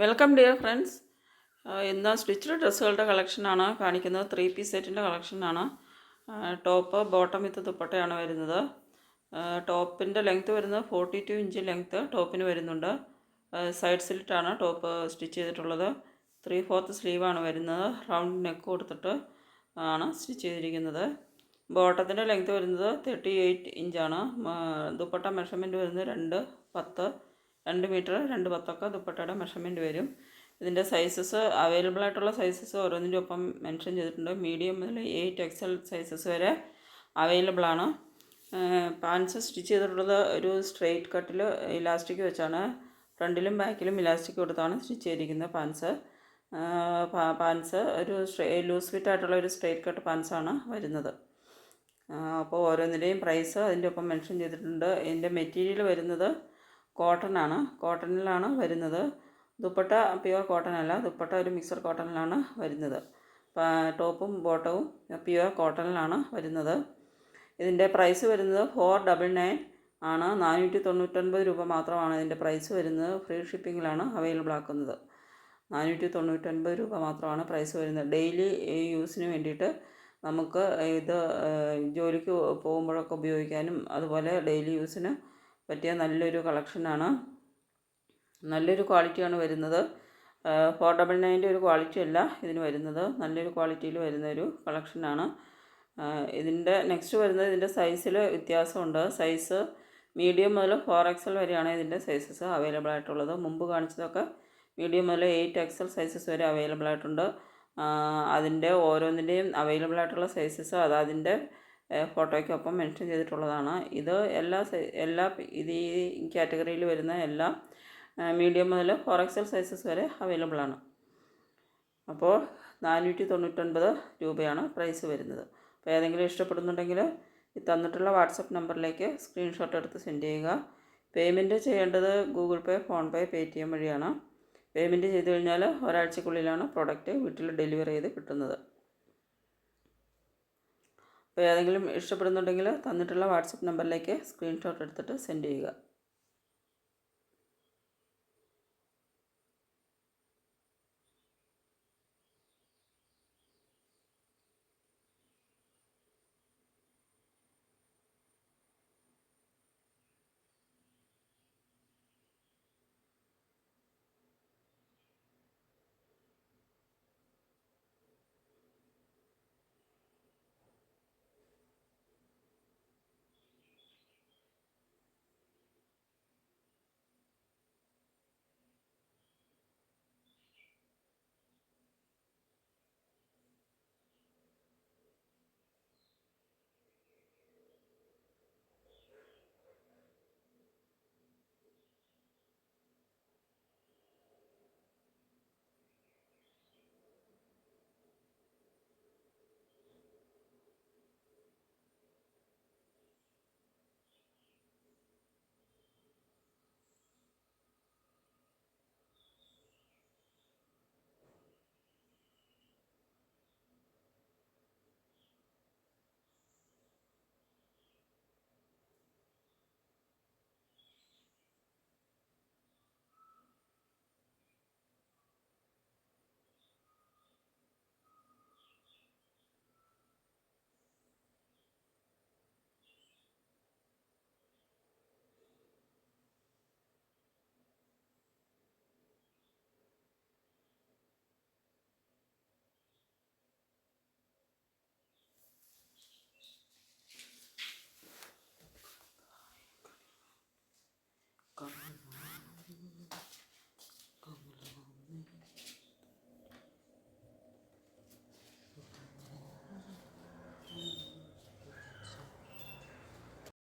Welcome dear friends ഇന്ന് stitched ഡ്രസ്സുകളുടെ കളക്ഷനാണ് കാണിക്കുന്നത് ത്രീ പീസ് സെറ്റിന്റെ കളക്ഷനാണ് ടോപ്പ് ബോട്ടം വിത്ത് ദുപ്പട്ടയാണ് വരുന്നത്. ടോപ്പിന്റെ ലെങ്ത്ത് വരുന്നത് ഫോർട്ടി ടു ഇഞ്ച് ലെങ്ത്ത് ടോപ്പിന് വരുന്നുണ്ട് സൈഡ് സിലിറ്റാണ് ടോപ്പ് സ്റ്റിച്ച് ചെയ്തിട്ടുള്ളത്. ത്രീ ഫോർത്ത് സ്ലീവാണ് വരുന്നത്. റൗണ്ട് നെക്ക് കൊടുത്തിട്ട് ആണ് സ്റ്റിച്ച് ചെയ്തിരിക്കുന്നത്. ബോട്ടത്തിന്റെ ലെങ്ത്ത് വരുന്നത് തേർട്ടി എയ്റ്റ് ഇഞ്ചാണ് ദുപ്പട്ട മെഷർമെന്റ് വരുന്നത് രണ്ട് പത്ത്. രണ്ട് മീറ്റർ രണ്ട് പത്തൊക്കെ ദുപ്പട്ടയുടെ മെഷർമെന്റ് വരും. ഇതിന്റെ സൈസസ് അവൈലബിൾ ആയിട്ടുള്ള സൈസസ് ഓരോന്നിന്റെ ഒപ്പം മെൻഷൻ ചെയ്തിട്ടുണ്ട്. മീഡിയം മുതൽ എയ്റ്റ് എക്സൽ സൈസസ് വരെ അവൈലബിൾ ആണ്. പാൻസ് സ്റ്റിച്ച് ചെയ്തിട്ടുള്ളത് ഒരു സ്ട്രെയിറ്റ് കട്ടിൽ ഇലാസ്റ്റിക് വെച്ചാണ്. ഫ്രണ്ടിലും ബാക്കിലും ഇലാസ്റ്റിക് കൊടുത്താണ് സ്റ്റിച്ച് ചെയ്തിരിക്കുന്നത് പാൻസ് പാൻസ് ഒരു ലൂസ് ഫിറ്റ് ആയിട്ടുള്ള ഒരു സ്ട്രെയിറ്റ് കട്ട് പാൻസാണ് വരുന്നത്. അപ്പോൾ ഓരോന്നിന്റെയും പ്രൈസ് അതിന്റെ ഒപ്പം മെൻഷൻ ചെയ്തിട്ടുണ്ട്. ഇതിന്റെ മെറ്റീരിയൽ വരുന്നത് കോട്ടൺ ആണ് കോട്ടണിലാണ് വരുന്നത്. ദുപ്പട്ട പ്യുവർ കോട്ടൺ അല്ല. ദുപ്പട്ട ഒരു മിക്സർ കോട്ടണിലാണ് വരുന്നത്. ടോപ്പും ബോട്ടവും പ്യുവർ കോട്ടണിലാണ് വരുന്നത്. ഇതിന്റെ പ്രൈസ് വരുന്നത് ഫോർ ഡബിൾ നയൻ ആണ്. നാനൂറ്റി തൊണ്ണൂറ്റൊൻപത് രൂപ മാത്രമാണ് ഇതിന്റെ പ്രൈസ് വരുന്നത്. ഫ്രീ ഷിപ്പിങ്ങിലാണ് അവൈലബിൾ ആക്കുന്നത്. നാനൂറ്റി തൊണ്ണൂറ്റൊൻപത് രൂപ മാത്രമാണ് പ്രൈസ് വരുന്നത്. ഡെയിലി യൂസിന് വേണ്ടിയിട്ട് നമുക്ക് ഇത് ജോലിക്ക് പോകുമ്പോഴൊക്കെ ഉപയോഗിക്കാനും അതുപോലെ ഡെയിലി യൂസിന് പറ്റിയ നല്ലൊരു കളക്ഷനാണ്. നല്ലൊരു ക്വാളിറ്റിയാണ് വരുന്നത്. ഫോർ ഡബിൾ നയന്റെ ഒരു ക്വാളിറ്റി അല്ല ഇതിന് വരുന്നത്. നല്ലൊരു ക്വാളിറ്റിയിൽ വരുന്ന ഒരു കളക്ഷനാണ്. ഇതിന്റെ നെക്സ്റ്റ് വരുന്നത് ഇതിന്റെ സൈസിൽ വ്യത്യാസമുണ്ട്. സൈസ് മീഡിയം മുതൽ ഫോർ എക്സൽ വരെയാണ് ഇതിന്റെ സൈസസ് അവൈലബിൾ ആയിട്ടുള്ളത്. മുമ്പ് കാണിച്ചതൊക്കെ മീഡിയം മുതൽ എയ്റ്റ് എക്സൽ സൈസസ് വരെ അവൈലബിൾ ആയിട്ടുണ്ട്. അതിന്റെ ഓരോന്നിന്റെയും അവൈലബിൾ ആയിട്ടുള്ള സൈസസ് അത് അതിന്റെ ഫോട്ടോയ്ക്കൊപ്പം മെൻഷൻ ചെയ്തിട്ടുള്ളതാണ്. ഇത് എല്ലാ എല്ലാ ഇത് ഈ കാറ്റഗറിയിൽ വരുന്ന എല്ലാ മീഡിയം മുതൽ ഫോർ എക്സൽ സൈസസ് വരെ അവൈലബിൾ ആണ്. അപ്പോൾ നാനൂറ്റി തൊണ്ണൂറ്റൊൻപത് രൂപയാണ് പ്രൈസ് വരുന്നത്. അപ്പോൾ ഏതെങ്കിലും ഇഷ്ടപ്പെടുന്നുണ്ടെങ്കിൽ ഈ തന്നിട്ടുള്ള വാട്സപ്പ് നമ്പറിലേക്ക് സ്ക്രീൻഷോട്ട് എടുത്ത് സെൻഡ് ചെയ്യുക. പേയ്മെന്റ് ചെയ്യേണ്ടത് Google Pay PhonePe Paytm വഴിയാണ്. പേയ്മെന്റ് ചെയ്ത് കഴിഞ്ഞാൽ ഒരാഴ്ചക്കുള്ളിലാണ് പ്രോഡക്റ്റ് വീട്ടിൽ ഡെലിവറി ചെയ്ത് കിട്ടുന്നത്. ഏതെങ്കിലും ഇഷ്ടപ്പെടുന്നുണ്ടെങ്കിൽ തന്നിട്ടുള്ള വാട്സപ്പ് നമ്പറിലേക്ക് സ്ക്രീൻഷോട്ട് എടുത്തിട്ട് സെൻഡ് ചെയ്യുക.